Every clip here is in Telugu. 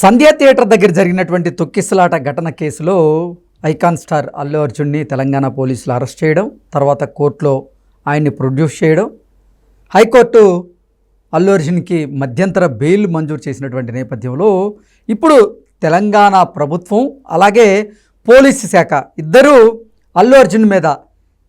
సంధ్యా థియేటర్ దగ్గర జరిగినటువంటి తొక్కిసలాట ఘటన కేసులో ఐకాన్ స్టార్ అల్లు అర్జున్ని తెలంగాణ పోలీసులు అరెస్ట్ చేయడం తర్వాత కోర్టులో ఆయన్ని ప్రొడ్యూస్ చేయడం హైకోర్టు అల్లు అర్జున్కి మధ్యంతర బెయిల్ మంజూరు చేసినటువంటి నేపథ్యంలో ఇప్పుడు తెలంగాణ ప్రభుత్వం అలాగే పోలీసు శాఖ ఇద్దరూ అల్లు అర్జున్ మీద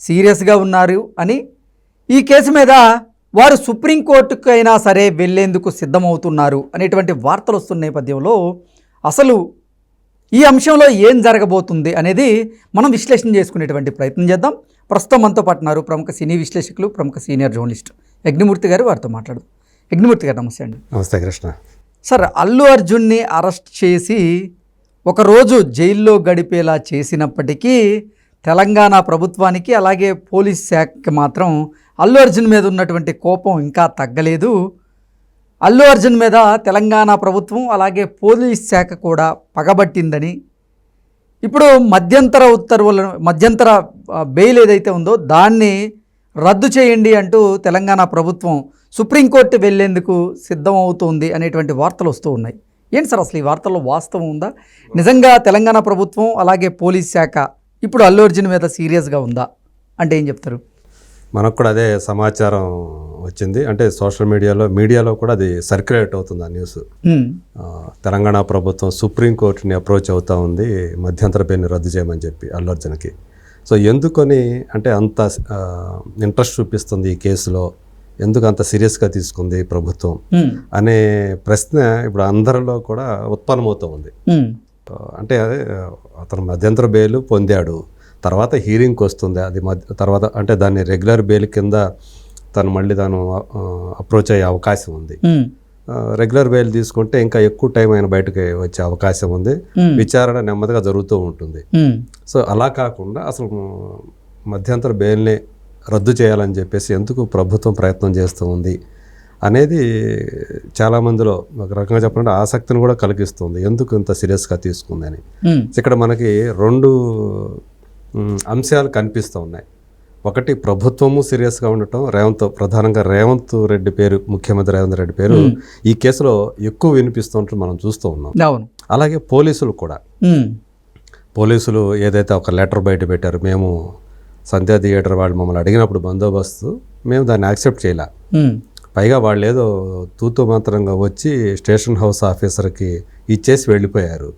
సీరియస్గా ఉన్నారు అని ఈ కేసు మీద వారు సుప్రీంకోర్టుకు అయినా సరే వెళ్ళేందుకు సిద్ధమవుతున్నారు అనేటువంటి వార్తలు వస్తున్న నేపథ్యంలో అసలు ఈ అంశంలో ఏం జరగబోతుంది అనేది మనం విశ్లేషణ చేసుకునేటువంటి ప్రయత్నం చేద్దాం. ప్రస్తుతం మనతో పాటు ఉన్నారు ప్రముఖ సినీ విశ్లేషకులు ప్రముఖ సీనియర్ జర్నలిస్ట్ యజ్ఞమూర్తి గారు. వారితో మాట్లాడు యజ్ఞమూర్తి గారు నమస్తే అండి. నమస్తే కృష్ణ. సార్ అల్లు అర్జున్ని అరెస్ట్ చేసి ఒకరోజు జైల్లో గడిపేలా చేసినప్పటికీ తెలంగాణ ప్రభుత్వానికి అలాగే పోలీస్ శాఖకి మాత్రం అల్లు అర్జున్ మీద ఉన్నటువంటి కోపం ఇంకా తగ్గలేదు. అల్లు అర్జున్ మీద తెలంగాణ ప్రభుత్వం అలాగే పోలీస్ శాఖ కూడా పగబట్టిందని. ఇప్పుడు మధ్యంతర ఉత్తర్వులను మధ్యంతర బెయిల్ ఏదైతే ఉందో దాన్ని రద్దు చేయండి అంటూ తెలంగాణ ప్రభుత్వం సుప్రీంకోర్టు వెళ్ళేందుకు సిద్ధమవుతోంది అనేటువంటి వార్తలు వస్తూ ఉన్నాయి. ఏంటి సార్ అసలు ఈ వార్తల్లో వాస్తవం ఉందా? నిజంగా తెలంగాణ ప్రభుత్వం అలాగే పోలీస్ శాఖ ఇప్పుడు అల్లు అర్జున్ మీద సీరియస్గా ఉందా? అంటే ఏం చెప్తారు? మనకు కూడా అదే సమాచారం వచ్చింది. అంటే సోషల్ మీడియాలో మీడియాలో కూడా అది సర్క్యులేట్ అవుతుంది ఆ న్యూస్. తెలంగాణ ప్రభుత్వం సుప్రీంకోర్టుని అప్రోచ్ అవుతా ఉంది. మధ్యంతర బెయిల్ని రద్దు చేయమని చెప్పి అల్లు అర్జున్కి. సో ఎందుకని అంటే అంత ఇంట్రెస్ట్ చూపిస్తుంది ఈ కేసులో. ఎందుకు అంత సీరియస్గా తీసుకుంది ప్రభుత్వం. అనే ప్రశ్న ఇప్పుడు అందరిలో కూడా ఉత్పన్నమవుతూ ఉంది. అంటే అదే అతను మధ్యంతర బెయిల్ పొందాడు. తర్వాత హీరింగ్కి వస్తుంది. అది మధ్య తర్వాత అంటే దాన్ని రెగ్యులర్ బెయిల్ కింద తను మళ్ళీ తాను అప్రోచ్ అయ్యే అవకాశం ఉంది. రెగ్యులర్ బెయిల్ తీసుకుంటే ఇంకా ఎక్కువ టైం ఆయన బయటకు వచ్చే అవకాశం ఉంది. విచారణ నెమ్మదిగా జరుగుతూ ఉంటుంది. సో అలా కాకుండా అసలు మధ్యంతర బెయిల్ని రద్దు చేయాలని చెప్పేసి ఎందుకు ప్రభుత్వం ప్రయత్నం చేస్తూ ఉంది? అనేది చాలామందిలో ఒక రకంగా చెప్పాలంటే ఆసక్తిని కూడా కలిగిస్తుంది. ఎందుకు ఇంత సీరియస్గా తీసుకుందని. ఇక్కడ మనకి రెండు అంశాలు కనిపిస్తూ ఉన్నాయి. ఒకటి ప్రభుత్వము సీరియస్గా ఉండటం రేవంత్ ప్రధానంగా రేవంత్ రెడ్డి పేరు ముఖ్యమంత్రి రేవంత్ రెడ్డి పేరు ఈ కేసులో ఎక్కువ వినిపిస్తుంటే మనం చూస్తూ ఉన్నాం. అలాగే పోలీసులు కూడా. పోలీసులు ఏదైతే ఒక లెటర్ బయట పెట్టారు మేము సంధ్యా థియేటర్ వాళ్ళు మమ్మల్ని అడిగినప్పుడు బందోబస్తు మేము దాన్ని యాక్సెప్ట్ చేయలే. పైగా వాళ్ళు ఏదో తూతు మాత్రంగా వచ్చి స్టేషన్ హౌస్ ఆఫీసర్కి ఇచ్చేసి వెళ్ళిపోయారు.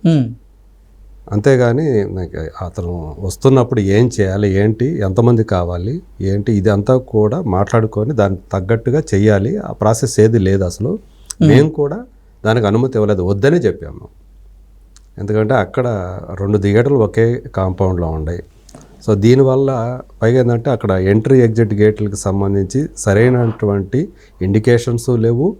అంతేగాని నాకు అతను వస్తున్నప్పుడు ఏం చేయాలి ఏంటి ఎంతమంది కావాలి ఏంటి ఇదంతా కూడా మాట్లాడుకొని దానికి తగ్గట్టుగా చెయ్యాలి. ఆ ప్రాసెస్ ఏది లేదు అసలు. మేము కూడా దానికి అనుమతి ఇవ్వలేదు. వద్దనే చెప్పాము. ఎందుకంటే అక్కడ రెండు థియేటర్లు ఒకే కాంపౌండ్లో ఉన్నాయి సో దీనివల్ల పైగా ఏంటంటే అక్కడ ఎంట్రీ ఎగ్జిట్ గేట్లకు సంబంధించి సరైనటువంటి ఇండికేషన్స్ లేవు.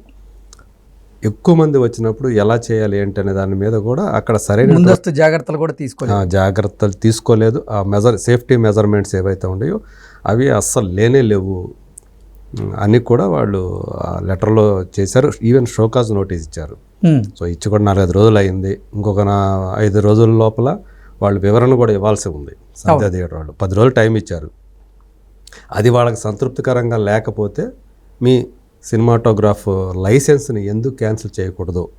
ఎక్కువ మంది వచ్చినప్పుడు ఎలా చేయాలి ఏంటి అనే దాని మీద కూడా అక్కడ సరైన ముందస్తు జాగ్రత్తలు కూడా తీసుకోలేదు. జాగ్రత్తలు తీసుకోలేదు. ఆ మెజర్ సేఫ్టీ మెజర్మెంట్స్ ఏవైతే ఉన్నాయో అవి అస్సలు లేనే లేవు. అని కూడా వాళ్ళు ఆ లెటర్లో చేశారు. ఈవెన్ షోకాజ్ నోటీస్ ఇచ్చారు. సో ఇచ్చి కూడా నాలుగైదు రోజులు అయింది. ఇంకొక నా ఐదు రోజుల లోపల వాళ్ళు వివరణ కూడా ఇవ్వాల్సి ఉంది. సంధ్యా థియేటర్ వాళ్ళు. పది రోజులు టైం ఇచ్చారు. అది వాళ్ళకి సంతృప్తికరంగా లేకపోతే మీ సినిమాటోగ్రాఫ్ లైసెన్స్ని ఎందుకు క్యాన్సిల్ చేయకూడదు.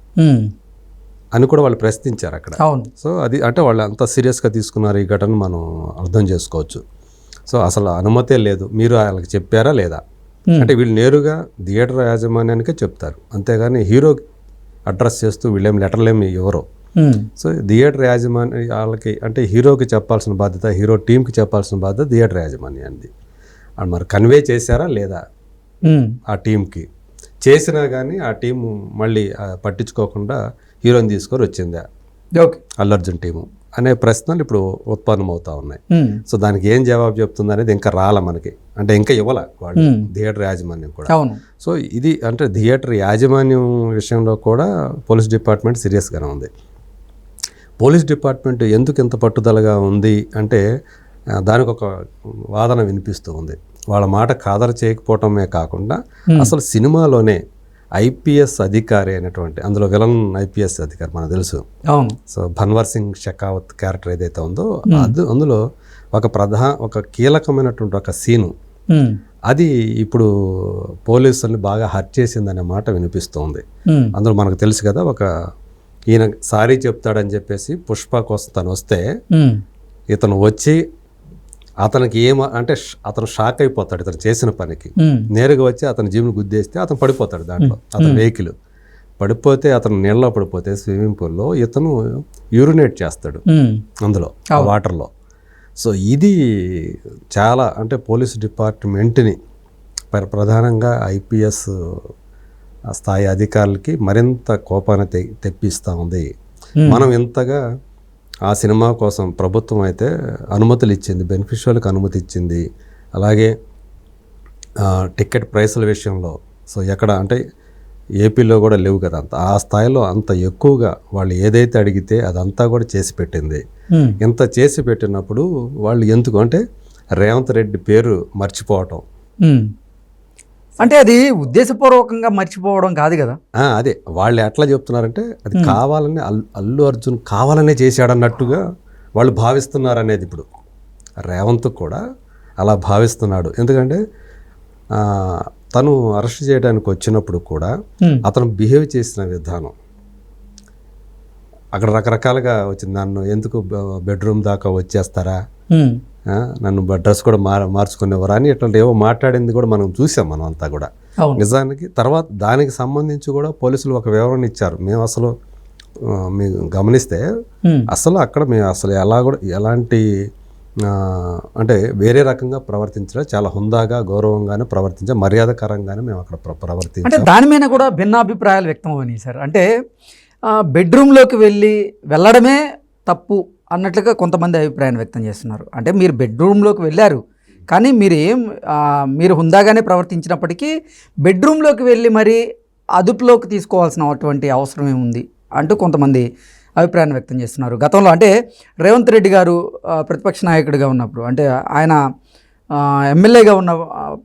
అని కూడా వాళ్ళు ప్రశ్నించారు అక్కడ. సో అది అంటే వాళ్ళు అంత సీరియస్గా తీసుకున్నారు ఈ ఘటన మనం అర్థం చేసుకోవచ్చు. సో అసలు అనుమతే లేదు. మీరు వాళ్ళకి చెప్పారా లేదా. అంటే వీళ్ళు నేరుగా థియేటర్ యాజమాన్యానికే చెప్తారు. అంతేగాని హీరో అడ్రస్ చేస్తూ వీళ్ళేం లెటర్లేమి ఇవ్వరు. సో థియేటర్ యాజమాన్య వాళ్ళకి అంటే హీరోకి చెప్పాల్సిన బాధ్యత హీరో టీంకి చెప్పాల్సిన బాధ్యత థియేటర్ యాజమాన్యాన్ని అది. మరి కన్వే చేశారా లేదా? హ్మ్. ఆ టీంకి చేసినా కానీ ఆ టీం మళ్ళీ పట్టించుకోకుండా హీరోని తీసుకొని వచ్చిందా? ఓకే అల్లు అర్జున్ టీము అనే ప్రశ్నలు ఇప్పుడు ఉత్పన్నమవుతా ఉన్నాయి. హ్మ్. సో దానికి ఏం జవాబు చెప్తుంది అనేది ఇంకా రాల మనకి. అంటే ఇంకా ఇవ్వాల వాళ్ళు Hmm. థియేటర్ యాజమాన్యం కూడా. సో ఇది అంటే థియేటర్ యాజమాన్యం విషయంలో కూడా పోలీస్ డిపార్ట్మెంట్ సీరియస్గానే ఉంది. పోలీస్ డిపార్ట్మెంట్ ఎందుకు ఇంత పట్టుదలగా ఉంది అంటే దానికి ఒక వాదన వినిపిస్తూ ఉంది. వాళ్ళ మాట ఖాదరు చేయకపోవటమే కాకుండా అసలు సినిమాలోనే ఐపీఎస్ అధికారి అయినటువంటి అందులో విలన్ ఐపీఎస్ అధికారి మనకు తెలుసు. సో భన్వర్ సింగ్ షెకావత్ క్యారెక్టర్ ఏదైతే ఉందో అది అందులో ఒక ప్రధా ఒక కీలకమైనటువంటి ఒక సీను. అది ఇప్పుడు పోలీసుల్ని బాగా హర్ట్ చేసిందనే మాట వినిపిస్తోంది. అందులో మనకు తెలుసు కదా ఒక ఈయన సారీ చెప్తాడని చెప్పేసి పుష్ప కోసం తను వస్తే ఇతను వచ్చి అతనికి ఏమ అంటే అతను షాక్ అయిపోతాడు ఇతను చేసిన పనికి. నేరుగా వచ్చి అతని జిమ్ను గుద్దేస్తే అతను పడిపోతాడు దాంట్లో అతని వెహికల్. పడిపోతే అతను నీళ్ళలో పడిపోతే స్విమ్మింగ్ పూల్లో ఇతను యూరినేట్ చేస్తాడు అందులో ఆ వాటర్లో. సో ఇది చాలా అంటే పోలీస్ డిపార్ట్మెంట్ని ప్ర- ప్రధానంగా ఐపీఎస్ స్థాయి అధికారులకి మరింత కోపాన్ని తె తెప్పిస్తూ ఉంది. మనం ఇంతగా ఆ సినిమా కోసం ప్రభుత్వం అయితే అనుమతులు ఇచ్చింది బెనిఫిషియల్కి అనుమతి ఇచ్చింది. అలాగే టికెట్ ప్రైసుల విషయంలో సో ఎక్కడ అంటే ఏపీలో కూడా లేవు కదా అంత. ఆ స్థాయిలో అంత ఎక్కువగా వాళ్ళు ఏదైతే అడిగితే అదంతా కూడా చేసి పెట్టింది. ఇంత చేసి పెట్టినప్పుడు వాళ్ళు ఎందుకు అంటే రేవంత్ రెడ్డి పేరు మర్చిపోవటం. అంటే అది ఉద్దేశపూర్వకంగా మర్చిపోవడం కాదు కదా. అదే. వాళ్ళు ఎట్లా చెప్తున్నారంటే అది కావాలని అల్- అల్లు అర్జున్ కావాలనే చేశాడన్నట్టుగా వాళ్ళు భావిస్తున్నారు అనేది ఇప్పుడు. రేవంత్ కూడా అలా భావిస్తున్నాడు. ఎందుకంటే తను అరెస్ట్ చేయడానికి వచ్చినప్పుడు కూడా అతను బిహేవ్ చేసిన విధానం అక్కడ రకరకాలుగా వచ్చింది. నన్ను ఎందుకు బెడ్రూమ్ దాకా వచ్చేస్తారా? నన్ను డ్రెస్ కూడా మార్ మార్చుకునేవారు అని ఇట్లాంటి ఏవో మాట్లాడింది కూడా మనం చూసాం మనం అంతా కూడా. నిజానికి తర్వాత దానికి సంబంధించి కూడా పోలీసులు ఒక వివరణ ఇచ్చారు. మేము అసలు మీరు గమనిస్తే అసలు అక్కడ మేము అసలు ఎలా కూడా ఎలాంటి అంటే వేరే రకంగా ప్రవర్తించడం చాలా హుందాగా గౌరవంగానే ప్రవర్తించాం మర్యాదకరంగానే మేము అక్కడ ప్ర- ప్రవర్తించాం. అంటే దాని మీద కూడా భిన్నాభిప్రాయాలు వ్యక్తం అవని సార్. అంటే బెడ్రూమ్లోకి వెళ్ళి వెళ్ళడమే తప్పు. అన్నట్లుగా కొంతమంది అభిప్రాయం వ్యక్తం చేస్తున్నారు. అంటే మీరు బెడ్రూమ్లోకి వెళ్ళారు కానీ మీరు ఏం మీరు హుందాగానే ప్రవర్తించినప్పటికీ బెడ్రూమ్లోకి వెళ్ళి మరి అదుపులోకి తీసుకోవాల్సిన అటువంటి అవసరం ఏముంది అంటూ కొంతమంది అభిప్రాయాన్ని వ్యక్తం చేస్తున్నారు. గతంలో అంటే రేవంత్ రెడ్డి గారు ప్రతిపక్ష నాయకుడిగా ఉన్నప్పుడు అంటే ఆయన ఎమ్మెల్యేగా ఉన్న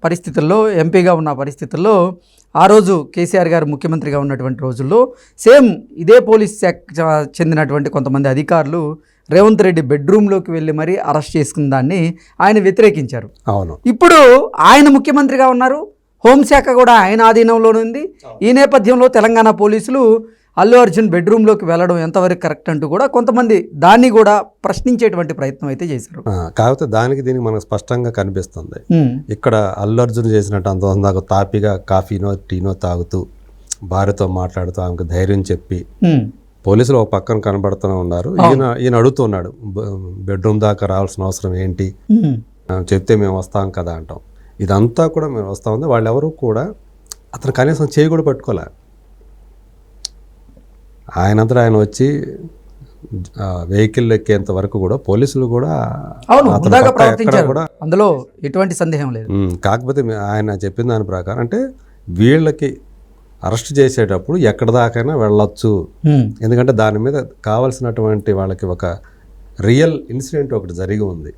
పరిస్థితుల్లో ఎంపీగా ఉన్న పరిస్థితుల్లో ఆ రోజు కేసీఆర్ గారు ముఖ్యమంత్రిగా ఉన్నటువంటి రోజుల్లో సేమ్ ఇదే పోలీస్ శాఖ చెందినటువంటి కొంతమంది అధికారులు రేవంత్ రెడ్డి బెడ్రూమ్లోకి వెళ్ళి మరీ అరెస్ట్ చేసుకున్న దాన్ని ఆయన వ్యతిరేకించారు. అవును. ఇప్పుడు ఆయన ముఖ్యమంత్రిగా ఉన్నారు. హోంశాఖ కూడా ఆయన ఆధీనంలోనే ఉంది. ఈ నేపథ్యంలో తెలంగాణ పోలీసులు అల్లు అర్జున్ బెడ్రూమ్లోకి వెళ్ళడం ఎంతవరకు కరెక్ట్ అంటూ కూడా కొంతమంది దాన్ని కూడా ప్రశ్నించేటువంటి ప్రయత్నం అయితే చేశారు. కాకపోతే దానికి దీనికి మనకు స్పష్టంగా కనిపిస్తుంది. ఇక్కడ అల్లు అర్జున్ చేసినట్టు అంత అందాక తాపిగా కాఫీనో టీనో తాగుతూ భార్యతో మాట్లాడుతూ ఆమెకు ధైర్యం చెప్పి పోలీసులు ఒక పక్కన కనబడుతూనే ఉన్నారు. ఈయన ఈయన అడుగుతున్నాడు "బ- బెడ్రూమ్ దాకా రావాల్సిన అవసరం ఏంటి? చెప్తే మేము వస్తాం కదా అంటాం. ఇదంతా కూడా మేము వస్తా ఉంది. వాళ్ళు ఎవరు కూడా అతను కనీసం చేయి కూడా పట్టుకోలే. ఆయనంతా ఆయన వచ్చి వెహికల్ ఎక్కేంత వరకు కూడా పోలీసులు కూడా కూడా అందులో ఎటువంటి సందేహం లేదు. కాకపోతే ఆయన చెప్పిన దాని ప్రకారం అంటే వీళ్ళకి అరెస్ట్ చేసేటప్పుడు ఎక్కడ దాకైనా వెళ్ళొచ్చు. ఎందుకంటే దాని మీద కావలసినటువంటి వాళ్ళకి ఒక రియల్ ఇన్సిడెంట్ ఒకటి జరిగి ఉంది.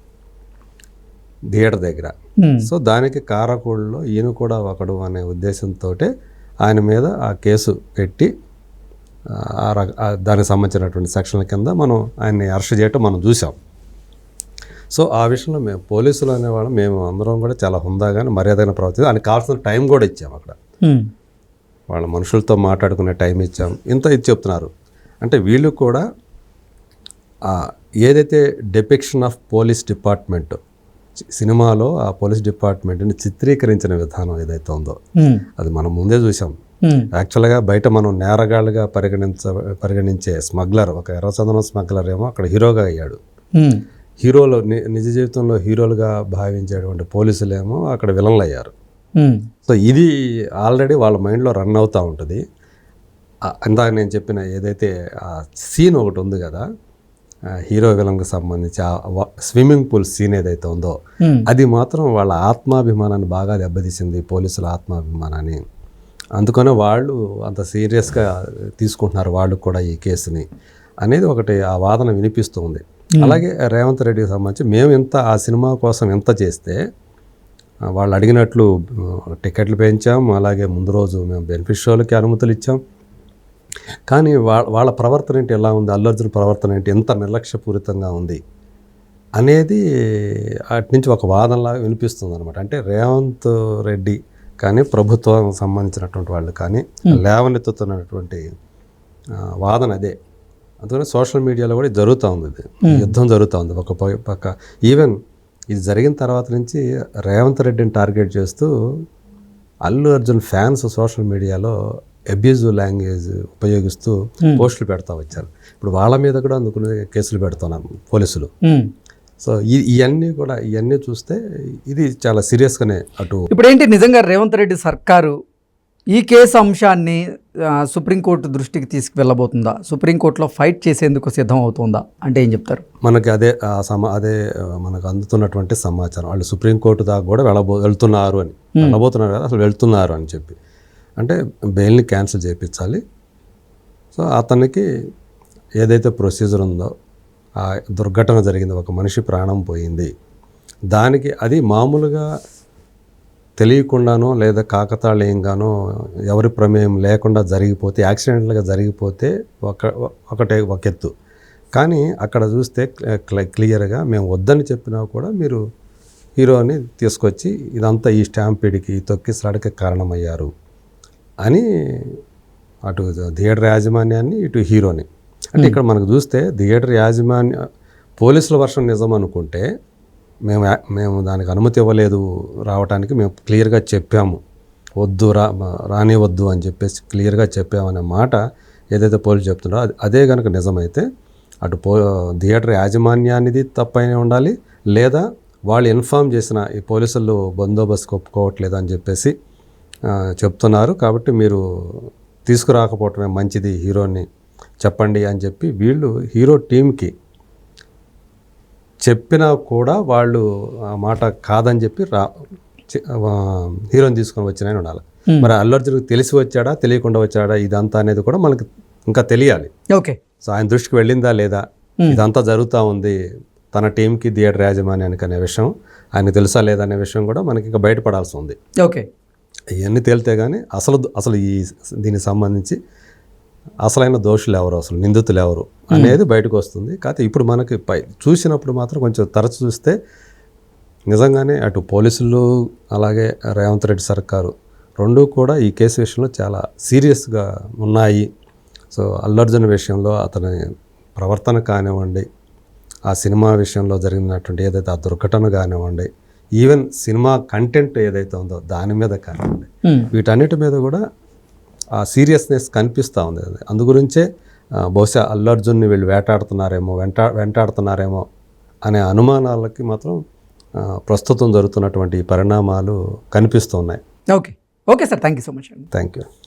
థియేటర్ దగ్గర. సో దానికి కారకుళ్ళలో ఈయన కూడా ఒకడు అనే ఉద్దేశంతో ఆయన మీద ఆ కేసు పెట్టి ఆ రక- ఆ దానికి సంబంధించినటువంటి సెక్షన్ల కింద మనం ఆయన్ని అరెస్ట్ చేయటం మనం చూసాం సో ఆ విషయంలో మేము పోలీసులు అనేవాళ్ళం. మేము అందరం కూడా చాలా హుందాగానే మర్యాదగా ప్రవర్తించాం ఆయనకు కావాల్సిన టైం కూడా ఇచ్చాం అక్కడ. వాళ్ళ మనుషులతో మాట్లాడుకునే టైం ఇచ్చాం. ఇంత ఇది చెప్తున్నారు. అంటే వీళ్ళు కూడా ఏదైతే డెపిక్షన్ ఆఫ్ పోలీస్ డిపార్ట్మెంట్ సినిమాలో ఆ పోలీస్ డిపార్ట్మెంట్ని చిత్రీకరించిన విధానం ఏదైతే ఉందో అది మనం ముందే చూసాం యాక్చువల్గా బయట మనం నేరగాళ్ళుగా పరిగణించ పరిగణించే స్మగ్లర్ ఒక ఎర్రచందనం స్మగ్లర్ ఏమో అక్కడ హీరోగా అయ్యాడు. హీరోలు నిజ జీవితంలో హీరోలుగా భావించేటువంటి పోలీసులేమో అక్కడ విలన్లు అయ్యారు సో ఇది ఆల్రెడీ వాళ్ళ మైండ్లో రన్ అవుతూ ఉంటుంది. ఇందాక నేను చెప్పిన ఏదైతే ఆ సీన్ ఒకటి ఉంది కదా హీరో విలన్కి సంబంధించి ఆ స్విమ్మింగ్ పూల్ సీన్ ఏదైతే ఉందో ఉమ్, అది మాత్రం వాళ్ళ ఆత్మాభిమానాన్ని బాగా దెబ్బతీసింది పోలీసుల ఆత్మాభిమానాన్ని. అందుకనే వాళ్ళు అంత సీరియస్గా తీసుకుంటున్నారు వాళ్ళు కూడా ఈ కేసుని అనేది ఒకటి ఆ వాదన వినిపిస్తుంది అలాగే రేవంత్ రెడ్డికి సంబంధించి మేము ఎంత ఆ సినిమా కోసం ఎంత చేస్తే వాళ్ళు అడిగినట్లు టికెట్లు పెంచాం అలాగే ముందు రోజు మేము బెనిఫిట్ షోలకి అనుమతులు ఇచ్చాం. కానీ వాళ్ళ వాళ్ళ ప్రవర్తన ఏంటి ఎలా ఉంది అల్లు అర్జున్ ప్రవర్తన ఏంటి ఎంత నిర్లక్ష్యపూరితంగా ఉంది అనేది అటు నుంచి ఒక వాదనలాగా వినిపిస్తుంది అనమాట అంటే రేవంత్ రెడ్డి కానీ ప్రభుత్వం సంబంధించినటువంటి వాళ్ళు కానీ లేవనెత్తుతున్నటువంటి వాదన అదే. అందుకని సోషల్ మీడియాలో కూడా జరుగుతూ ఉంది ఇది. యుద్ధం జరుగుతూ ఉంది. ఒక పక్క ఈవెన్ ఇది జరిగిన తర్వాత నుంచి రేవంత్ రెడ్డిని టార్గెట్ చేస్తూ Allu Arjun fans social media abusive language ఉపయోగిస్తూ పోస్టులు పెడతా వచ్చారు. ఇప్పుడు వాళ్ళ మీద కూడా అందుకునే కేసులు పెడుతున్నారు పోలీసులు. సో ఇవన్నీ కూడా ఇవన్నీ చూస్తే ఇది చాలా సీరియస్గానే అటు ఇప్పుడు ఏంటి నిజంగా రేవంత్ రెడ్డి సర్కారు ఈ కేసు అంశాన్ని సుప్రీంకోర్టు దృష్టికి తీసుకువెళ్ళబోతుందా? సుప్రీంకోర్టులో ఫైట్ చేసేందుకు సిద్ధం అవుతుందా అంటే ఏం చెప్తారు? మనకి అదే సమా అదే మనకు అందుతున్నటువంటి సమాచారం. వాళ్ళు సుప్రీంకోర్టు దాకా కూడా వెళ్ళబో వెళ్తున్నారు అని. వెళ్ళబోతున్నారు కదా అసలు వెళ్తున్నారు అని చెప్పి. అంటే బెయిల్ని క్యాన్సిల్ చేయించాలి. సో అతనికి ఏదైతే ప్రొసీజర్ ఉందో ఆ దుర్ఘటన జరిగింది ఒక మనిషి ప్రాణం పోయింది. దానికి అది మామూలుగా తెలియకుండానో లేదా కాకతాళీయంగానో ఎవరి ప్రమేయం లేకుండా జరిగిపోతే యాక్సిడెంటల్గా జరిగిపోతే ఒక ఒకటే ఒక ఎత్తు. కానీ అక్కడ చూస్తే క్ల- క్లియర్గా మేము వద్దని చెప్పినా కూడా మీరు హీరోని తీసుకొచ్చి ఇదంతా ఈ స్టాంపీడ్కి ఈ తొక్కిసలాడికి కారణమయ్యారు అని అటు థియేటర్ యాజమాన్యాన్ని ఇటు హీరోని. అంటే ఇక్కడ మనకు చూస్తే థియేటర్ యాజమాన్య పోలీసుల వర్షం నిజం అనుకుంటే మేము మేము దానికి అనుమతి ఇవ్వలేదు రావడానికి మేము క్లియర్గా చెప్పాము. వద్దు రా రానివద్దు అని చెప్పేసి క్లియర్గా చెప్పామనే మాట ఏదైతే పోలీసు చెప్తున్నారో అది అదే కనుక నిజమైతే అటు పో థియేటర్ యాజమాన్యానిది తప్పైనా ఉండాలి లేదా వాళ్ళు ఇన్ఫామ్ చేసిన ఈ పోలీసులు బందోబస్తు ఒప్పుకోవట్లేదు అని చెప్పేసి చెప్తున్నారు. కాబట్టి మీరు తీసుకురాకపోవటమే మంచిది హీరోని చెప్పండి అని చెప్పి వీళ్ళు హీరో టీంకి చెప్పినా కూడా వాళ్ళు ఆ మాట కాదని చెప్పి రా హీరోని తీసుకొని వచ్చిన ఉండాలి. మరి అల్లు అర్జున్కి తెలిసి వచ్చాడా తెలియకుండా వచ్చాడా ఇదంతా అనేది కూడా మనకి ఇంకా తెలియాలి. ఓకే. సో ఆయన దృష్టికి వెళ్ళిందా లేదా? ఇదంతా జరుగుతూ ఉంది. తన టీంకి థియేటర్ యాజమాన్యానికి అనే విషయం ఆయన తెలుసా లేదా అనే విషయం కూడా మనకి ఇంకా బయటపడాల్సి ఉంది. ఓకే. ఇవన్నీ తేలితే కానీ అసలు అసలు ఈ దీనికి సంబంధించి అసలైన దోషులు ఎవరు అసలు? నిందితులు ఎవరు అనేది బయటకు వస్తుంది. కాకపోతే ఇప్పుడు మనకి పై చూసినప్పుడు మాత్రం కొంచెం తరచు చూస్తే నిజంగానే అటు పోలీసులు అలాగే రేవంత్ రెడ్డి సర్కారు రెండూ కూడా ఈ కేసు విషయంలో చాలా సీరియస్గా ఉన్నాయి. సో అల్లు అర్జున్ విషయంలో అతని ప్రవర్తన కానివ్వండి ఆ సినిమా విషయంలో జరిగినటువంటి ఏదైతే ఆ దుర్ఘటన కానివ్వండి ఈవెన్ సినిమా కంటెంట్ ఏదైతే ఉందో దాని మీద కానివ్వండి. వీటన్నిటి మీద కూడా ఆ సీరియస్నెస్ కనిపిస్తూ ఉంది అది. అందుగురించే ఆ, బహుశా అల్లు అర్జున్ని వీళ్ళు వేటాడుతున్నారేమో వెంటా వెంటాడుతున్నారేమో అనే అనుమానాలకి మాత్రం ప్రస్తుతం జరుగుతున్నటువంటి పరిణామాలు కనిపిస్తున్నాయి okay. Okay sir. Thank you so much thank you